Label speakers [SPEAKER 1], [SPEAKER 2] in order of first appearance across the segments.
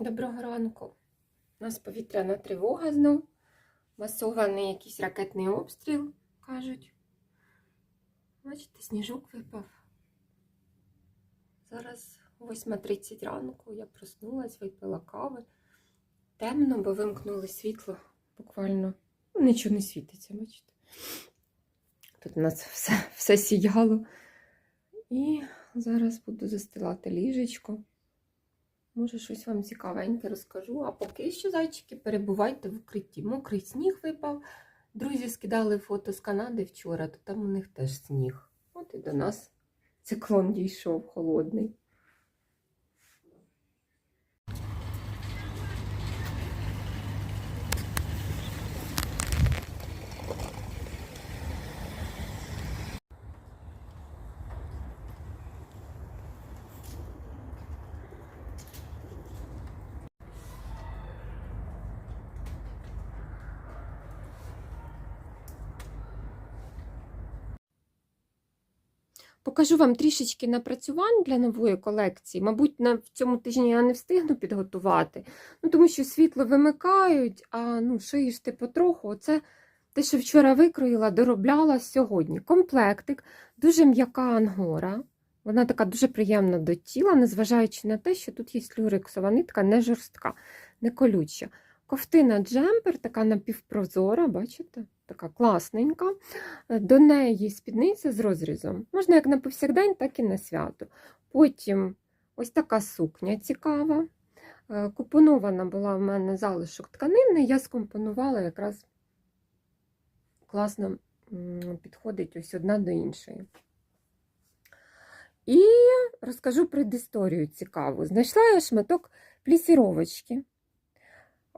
[SPEAKER 1] Доброго ранку. У нас повітряна тривога знов. Масований якийсь ракетний обстріл, кажуть. Бачите, сніжок випав. Зараз 8.30 ранку я проснулась, випила кави. Темно, бо вимкнули світло буквально. Ну, нічого не світиться, бачите. Тут у нас все, все сіяло. І зараз буду застилати ліжечко. Може, щось вам цікавеньке розкажу. А поки що, зайчики, перебувайте в укритті. Мокрий сніг випав. Друзі скидали фото з Канади вчора, то там у них теж сніг. От і до нас циклон дійшов холодний. Покажу вам трішечки напрацювань для нової колекції. Мабуть, на в цьому тижні я не встигну підготувати, ну, тому що світло вимикають, а ну, шиєш ти потроху. Оце те, що вчора викроїла, доробляла сьогодні. Комплектик, дуже м'яка ангора. Вона така дуже приємна до тіла, незважаючи на те, що тут є люрексова нитка, не жорстка, не колюча. Ковтина джемпер, така напівпрозора, бачите? Така класненька. До неї спідниця з розрізом. Можна як на повсякдень, так і на свято. Потім ось така сукня цікава. Е, Купонована була в мене залишок тканини, я скомпонувала якраз класно підходить ось одна до іншої. І розкажу предісторію цікаву. Знайшла я шматок плісіровочки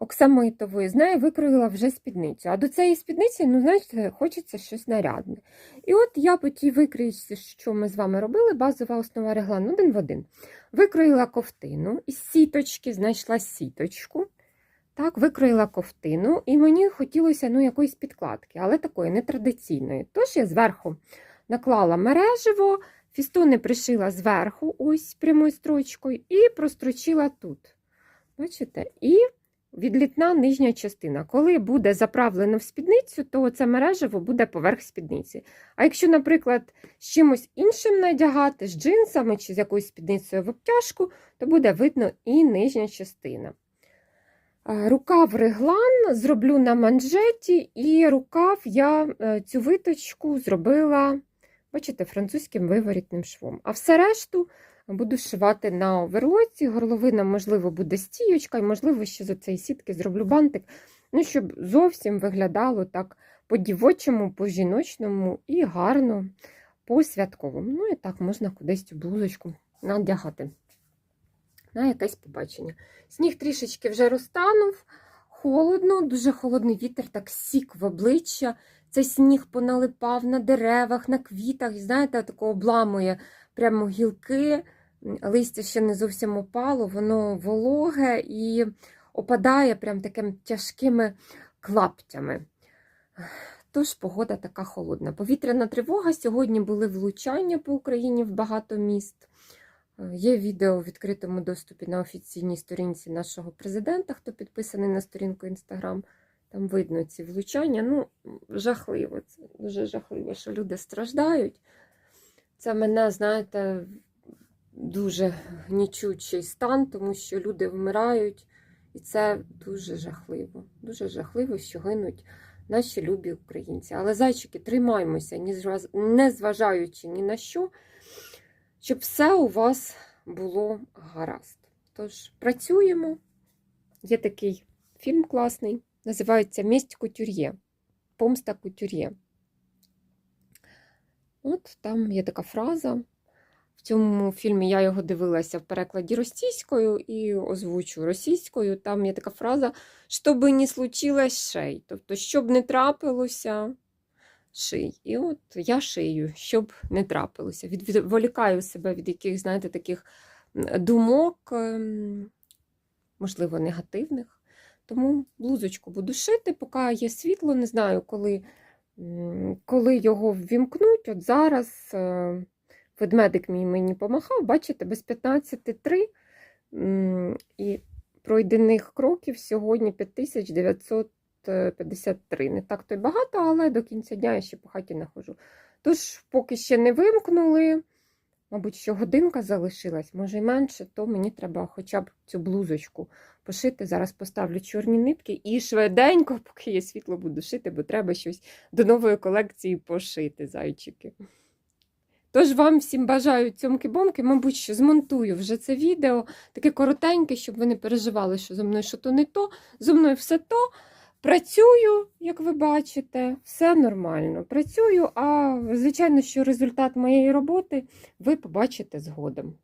[SPEAKER 1] оксамитової, з викроїла вже спідницю. А до цієї спідниці, ну, знаєте, хочеться щось нарядне. І от я по тій викроїчці, що ми з вами робили, базова основа реглан один в один. Викроїла ковтину, із сіточки знайшла сіточку. Так, викроїла ковтину, і мені хотілося ну, якоїсь підкладки, але такої нетрадиційної. Тож я зверху наклала мережево, фістони пришила зверху, ось прямою строчкою, і прострочила тут. Бачите? І відлітна нижня частина. Коли буде заправлено в спідницю, то це мережево буде поверх спідниці. А якщо, наприклад, з чимось іншим надягати, з джинсами чи з якоюсь спідницею в обтяжку, то буде видно і нижня частина. Рукав реглан зроблю на манжеті, і рукав я е, цю виточку зробила, бачите, французьким виворітним швом. А все решту буду шивати на оверлоці. Горловина, можливо, буде стіючка, і, можливо, ще з оцеї сітки зроблю бантик, ну, щоб зовсім виглядало так по-дівочому, по-жіночному і гарно по-святковому. Ну і так можна кудись цю блузочку надягати на якесь побачення. Сніг трішечки вже розтанув, холодно, дуже холодний вітер, так сік в обличчя. Цей сніг поналипав на деревах, на квітах, знаєте, тако обламує прямо гілки, листя ще не зовсім опало, воно вологе і опадає прям такими тяжкими клаптями. Тож погода така холодна. Повітряна тривога. Сьогодні були влучання по Україні в багато міст. Е, Є відео в відкритому доступі на офіційній сторінці нашого президента, хто підписаний на сторінку Інстаграм. Там видно ці влучання. Ну, жахливо. Це дуже жахливо, що люди страждають. Це мене, знаєте, дуже гнічучий стан, тому що люди вмирають, і це дуже жахливо. Дуже жахливо, що гинуть наші любі українці. Але зайчики, тримаймося, не зважаючи ні на що, щоб все у вас було гаразд. Тож працюємо. Є такий фільм класний, називається Месть кутюр'є. Помста кутюр'є. От там є така фраза. В цьому фільмі я його дивилася в перекладі російською і озвучу російською. Там є така фраза, що би не случилось шей. Тобто, щоб не трапилося, ший. І от я шию, щоб не трапилося. Відволікаю себе від яких, знаєте, таких думок, ем, можливо, негативних. Тому блузочку буду шити, поки є світло, не знаю, коли, коли його ввімкнуть. От зараз е, ведмедик мій мені помахав, бачите, без 15.3. І пройдених кроків сьогодні 5953. Не так то й багато, але до кінця дня я ще по хаті не ходжу. Тож, поки ще не вимкнули, мабуть, що годинка залишилась, може й менше, то мені треба хоча б цю блузочку пошити. Зараз поставлю чорні нитки і швиденько, поки є світло, буду шити, бо треба щось до нової колекції пошити, зайчики. Тож вам всім бажаю цьомки-бомки, мабуть, що змонтую вже це відео, таке коротеньке, щоб ви не переживали, що зі мною що то не то. Зі мною все то. Працюю, як ви бачите, все нормально. Працюю, а звичайно, що результат моєї роботи ви побачите згодом.